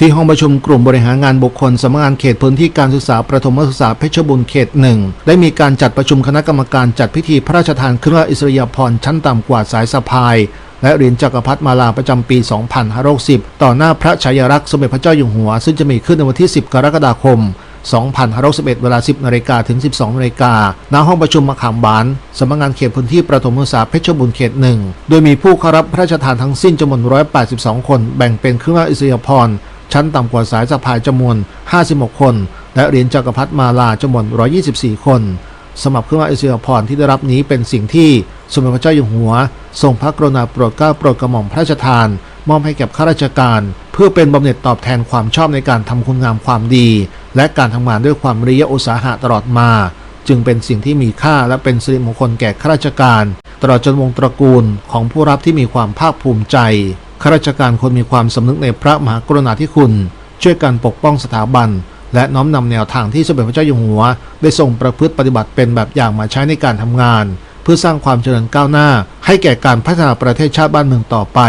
ที่ห้องประชุมกลุ่มบริหารงานบุคคลสำนักงานเขตพื้นที่การศึกษาประถมศึกษาเพชรบุรีเขตหนึ่งได้มีการจัดประชุมคณะกรรมการจัดพิธีพระราชทานเครื่องอิสริยาภรณ์ชั้นต่ำกว่าสายสะพาย และเหรียญจักรพรรดิมาลาประจำปี 2560 ต่อหน้าพระฉายาลักษณ์สมเด็จพระเจ้าอยู่หัว ซึ่งจะมีขึ้นในวันที่ 10 กรกฎาคม2561 เวลา 10นาฬิกาถึง 12นาฬิกาณห้องประชุมมะขามบาน สำนักงานเขตพื้นที่ประถมศึกษาเพชรบุรีเขตหนึ่ง โดยมีผู้เข้ารับพระราชทานทั้งสิ้นจำนวน 182 คน แบ่งเป็นเครื่องราชอิสริยาภรณ์ ชั้นต่ำกว่าสายสะพายจำนวน 56 คน และเหรียญจักรพรรดิมาลาจำนวน 124 คนสำหรับเครื่องราชอิสริยาภรที่ได้รับนี้เป็นสิ่งที่สมเด็จพระเจ้าอยู่หัว ทรงพระกรุณาโปรดเกล้าโปรดกระหม่อมพระราชทาน มอบให้แก่ข้าราชการ เพื่อเป็นบำเหน็จตอบแทนความชอบในการทำคุณงามความดี และการทำงานด้วยความริยอุตสาหะตลอดมา จึงเป็นสิ่งที่มีค่าและเป็นสิริมงคลแก่ข้าราชการ ตลอดจนวงตระกูลของผู้รับที่มีความภาคภูมิใจ ข้าราชการควรมีความสำนึกในพระมหากรุณาธิคุณ ช่วยกันปกป้องสถาบัน และน้อมนำแนวทางที่สมเด็จพระเจ้าอยู่หัว ได้ทรงประพฤติปฏิบัติเป็นแบบอย่างมาใช้ในการทำงาน เพื่อสร้างความเจริญก้าวหน้า ให้แก่การพัฒนาประเทศชาติบ้านเมืองต่อไป